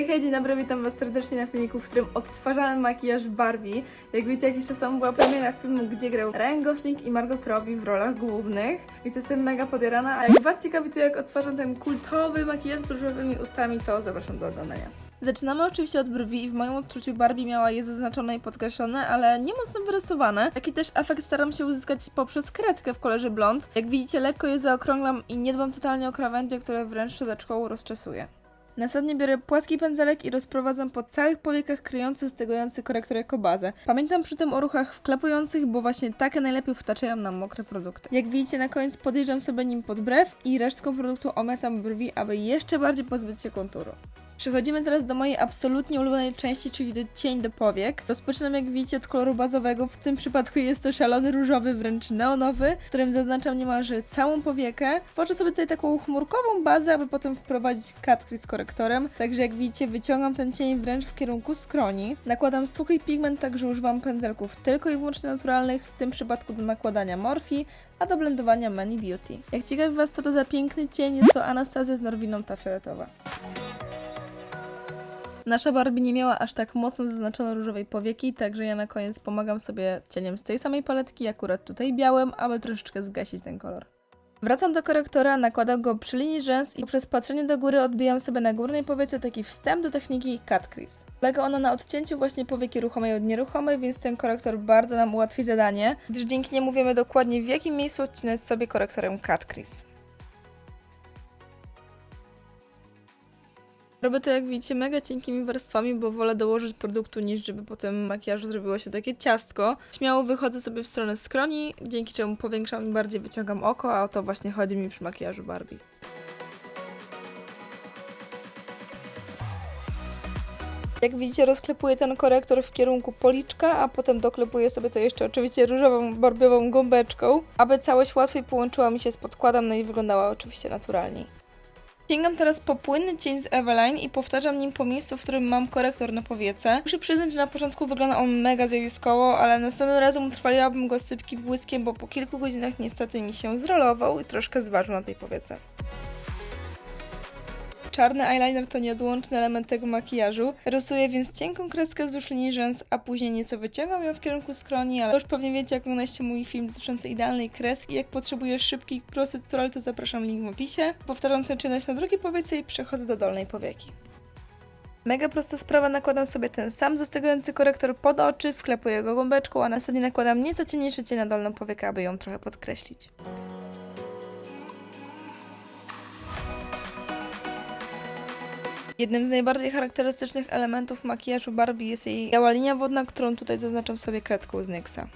Hej, hej, dzień dobry, witam Was serdecznie na filmiku, w którym odtwarzamy makijaż Barbie. Jak wiecie, jakiś czas temu była premiera filmu, gdzie grał Ryan Gosling i Margot Robbie w rolach głównych, więc jestem mega podjarana, a jak Was ciekawi to jak odtwarzam ten kultowy makijaż z różowymi ustami, to zapraszam do oglądania. Zaczynamy oczywiście od brwi w moim odczuciu Barbie miała je zaznaczone i podkreślone, ale nie mocno wyrysowane. Taki też efekt staram się uzyskać poprzez kredkę w kolorze blond. Jak widzicie, lekko je zaokrąglam i nie dbam totalnie o krawędzie, które wręcz szczoteczką rozczesuję. Następnie biorę płaski pędzelek i rozprowadzam po całych powiekach kryjący stygujący korektor jako bazę. Pamiętam przy tym o ruchach wklepujących, bo właśnie takie najlepiej wtaczają na mokre produkty. Jak widzicie na koniec podjeżdżam sobie nim pod brew i resztką produktu ometam brwi, aby jeszcze bardziej pozbyć się konturu. Przechodzimy teraz do mojej absolutnie ulubionej części, czyli do cień do powiek. Rozpoczynam jak widzicie od koloru bazowego, w tym przypadku jest to szalony różowy, wręcz neonowy, którym zaznaczam niemalże całą powiekę. Tworzę sobie tutaj taką chmurkową bazę, aby potem wprowadzić crease z korektorem, także jak widzicie wyciągam ten cień wręcz w kierunku skroni. Nakładam suchy pigment, także używam pędzelków tylko i wyłącznie naturalnych, w tym przypadku do nakładania Morphe, a do blendowania Mani Beauty. Jak ciekawi Was co to za piękny cień, jest to Anastazja z Norwiną ta fioletowa. Nasza Barbie nie miała aż tak mocno zaznaczonej różowej powieki, także ja na koniec pomagam sobie cieniem z tej samej paletki, akurat tutaj białym, aby troszeczkę zgasić ten kolor. Wracam do korektora, nakładam go przy linii rzęs i przez patrzenie do góry odbijam sobie na górnej powiece taki wstęp do techniki cut crease. Polega ona na odcięciu właśnie powieki ruchomej od nieruchomej, więc ten korektor bardzo nam ułatwi zadanie, gdyż dzięki niemu wiemy dokładnie w jakim miejscu odcinać sobie korektorem cut crease. Robię to jak widzicie mega cienkimi warstwami, bo wolę dołożyć produktu niż żeby potem makijażu zrobiło się takie ciastko. Śmiało wychodzę sobie w stronę skroni, dzięki czemu powiększam i bardziej wyciągam oko, a o to właśnie chodzi mi przy makijażu Barbie. Jak widzicie, rozklepuję ten korektor w kierunku policzka, a potem doklepuję sobie to jeszcze oczywiście różową, barbiową gąbeczką, aby całość łatwiej połączyła mi się z podkładem, no i wyglądała oczywiście naturalniej. Sięgam teraz po płynny cień z Eveline i powtarzam nim po miejscu, w którym mam korektor na powiece. Muszę przyznać, że na początku wygląda on mega zjawiskowo, ale następnym razem utrwaliłabym go sypkim błyskiem, bo po kilku godzinach niestety mi się zrolował i troszkę zważył na tej powiece. Czarny eyeliner to nieodłączny element tego makijażu. Rysuję więc cienką kreskę wzdłuż linii rzęs, a później nieco wyciągam ją w kierunku skroni, ale już pewnie wiecie, jak oglądacie mój film dotyczący idealnej kreski. Jak potrzebujesz szybki prosty tutorial, to zapraszam link w opisie. Powtarzam tę czynność na drugiej powiece i przechodzę do dolnej powieki. Mega prosta sprawa, nakładam sobie ten sam zastygający korektor pod oczy, wklepuję go gąbeczką, a następnie nakładam nieco ciemniejszy cień na dolną powiekę, aby ją trochę podkreślić. Jednym z najbardziej charakterystycznych elementów makijażu Barbie jest jej biała linia wodna, którą tutaj zaznaczam sobie kredką z NYXa.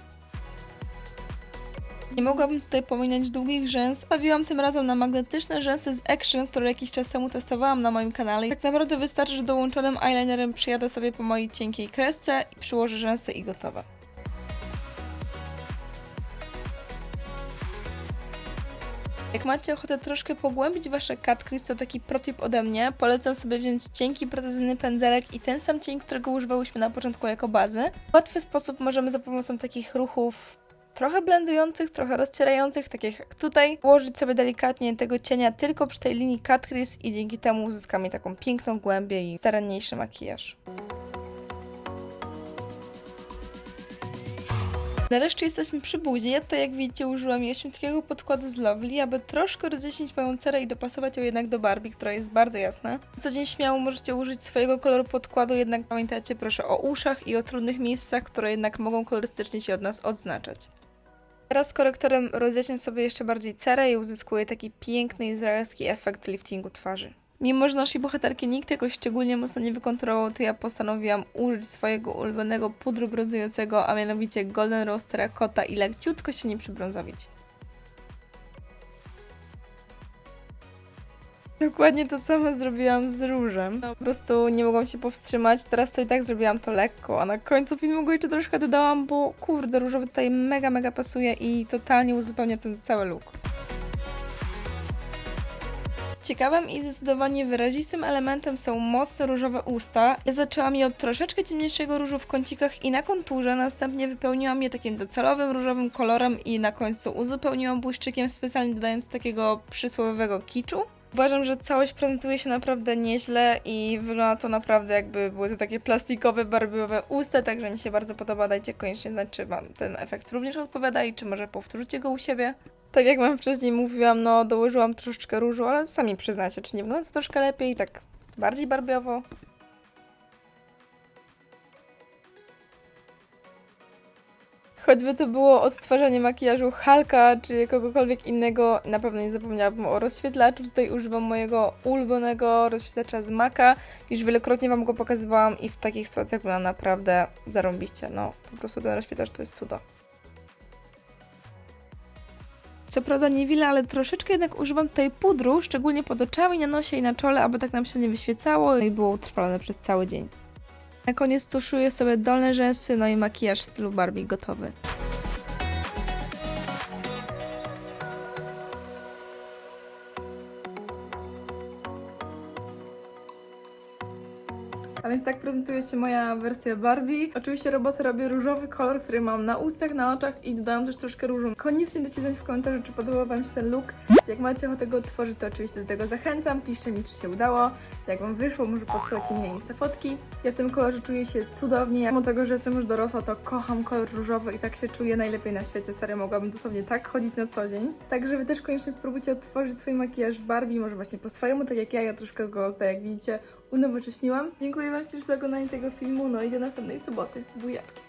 Nie mogłabym tutaj pominąć długich rzęs. Stawiłam tym razem na magnetyczne rzęsy z Action, które jakiś czas temu testowałam na moim kanale. Tak naprawdę wystarczy, że dołączonym eyelinerem przyjadę sobie po mojej cienkiej kresce i przyłożę rzęsy i gotowe. Jak macie ochotę troszkę pogłębić wasze cut to taki protip ode mnie. Polecam sobie wziąć cienki, precyzyjny pędzelek i ten sam cień, którego używałyśmy na początku jako bazy. W łatwy sposób możemy za pomocą takich ruchów trochę blendujących, trochę rozcierających, takich jak tutaj, położyć sobie delikatnie tego cienia tylko przy tej linii cut crease i dzięki temu uzyskamy taką piękną głębię i staranniejszy makijaż. Nareszcie jesteśmy przy buzi. Ja to jak widzicie użyłam jeszcze takiego podkładu z Lovely, aby troszkę rozjaśnić moją cerę i dopasować ją jednak do Barbie, która jest bardzo jasna. Na Co dzień śmiało możecie użyć swojego koloru podkładu, jednak pamiętajcie proszę o uszach i o trudnych miejscach, które jednak mogą kolorystycznie się od nas odznaczać. Teraz korektorem rozjaśnię sobie jeszcze bardziej cerę i uzyskuję taki piękny izraelski efekt liftingu twarzy. Mimo, że naszej bohaterki nikt jakoś szczególnie mocno nie wykonturował, to ja postanowiłam użyć swojego ulubionego pudru brązującego, a mianowicie Golden Rose Terracotta i leciutko się nie przybrązowić. Dokładnie to samo zrobiłam z różem. No, po prostu nie mogłam się powstrzymać. Teraz to i tak zrobiłam to lekko, a na końcu filmu go jeszcze troszkę dodałam, bo kurde, różowy tutaj mega, mega pasuje i totalnie uzupełnia ten cały look. Ciekawym i zdecydowanie wyrazistym elementem są mocno różowe usta. Ja zaczęłam je od troszeczkę ciemniejszego różu w kącikach i na konturze, następnie wypełniłam je takim docelowym różowym kolorem i na końcu uzupełniłam błyszczykiem, specjalnie dodając takiego przysłowiowego kiczu. Uważam, że całość prezentuje się naprawdę nieźle i wygląda to naprawdę jakby były to takie plastikowe, barbiowe usta, także mi się bardzo podoba. Dajcie koniecznie znać, czy Wam ten efekt również odpowiada i czy może powtórzycie go u siebie. Tak jak Wam wcześniej mówiłam, no dołożyłam troszeczkę różu, ale sami przyznacie, czy nie wygląda to troszkę lepiej, tak bardziej barbiowo. Choćby to było odtwarzanie makijażu Halka czy kogokolwiek innego, na pewno nie zapomniałabym o rozświetlaczu. Tutaj używam mojego ulubionego rozświetlacza z Maca. Już wielokrotnie Wam go pokazywałam i w takich sytuacjach wygląda naprawdę zarąbiście. No, po prostu ten rozświetlacz to jest cudo. Co prawda niewiele, ale troszeczkę jednak używam tutaj pudru, szczególnie pod oczami, na nosie i na czole, aby tak nam się nie wyświecało i było utrwalone przez cały dzień. Na koniec tuszuję sobie dolne rzęsy, no i makijaż w stylu Barbie gotowy. Więc tak prezentuje się moja wersja Barbie. Oczywiście robotę robię różowy kolor, który mam na ustach, na oczach i dodałam też troszkę różu. Koniecznie dajcie znać w komentarzu, czy podobał Wam się ten look. Jak macie ochotę go odtworzyć, to oczywiście do tego zachęcam. Piszcie mi, czy się udało. Jak Wam wyszło, może podsyłać mi na Insta fotki. Ja w tym kolorze czuję się cudownie. Mimo tego, że jestem już dorosła, to kocham kolor różowy i tak się czuję najlepiej na świecie. Serio, mogłabym dosłownie tak chodzić na co dzień. Także Wy też koniecznie spróbujcie odtworzyć swój makijaż Barbie, może właśnie po swojemu, tak jak ja. Ja troszkę go, tak jak widzicie, unowocześniłam. Dziękuję Wam za oglądanie tego filmu, no i do następnej soboty. Bujaczki!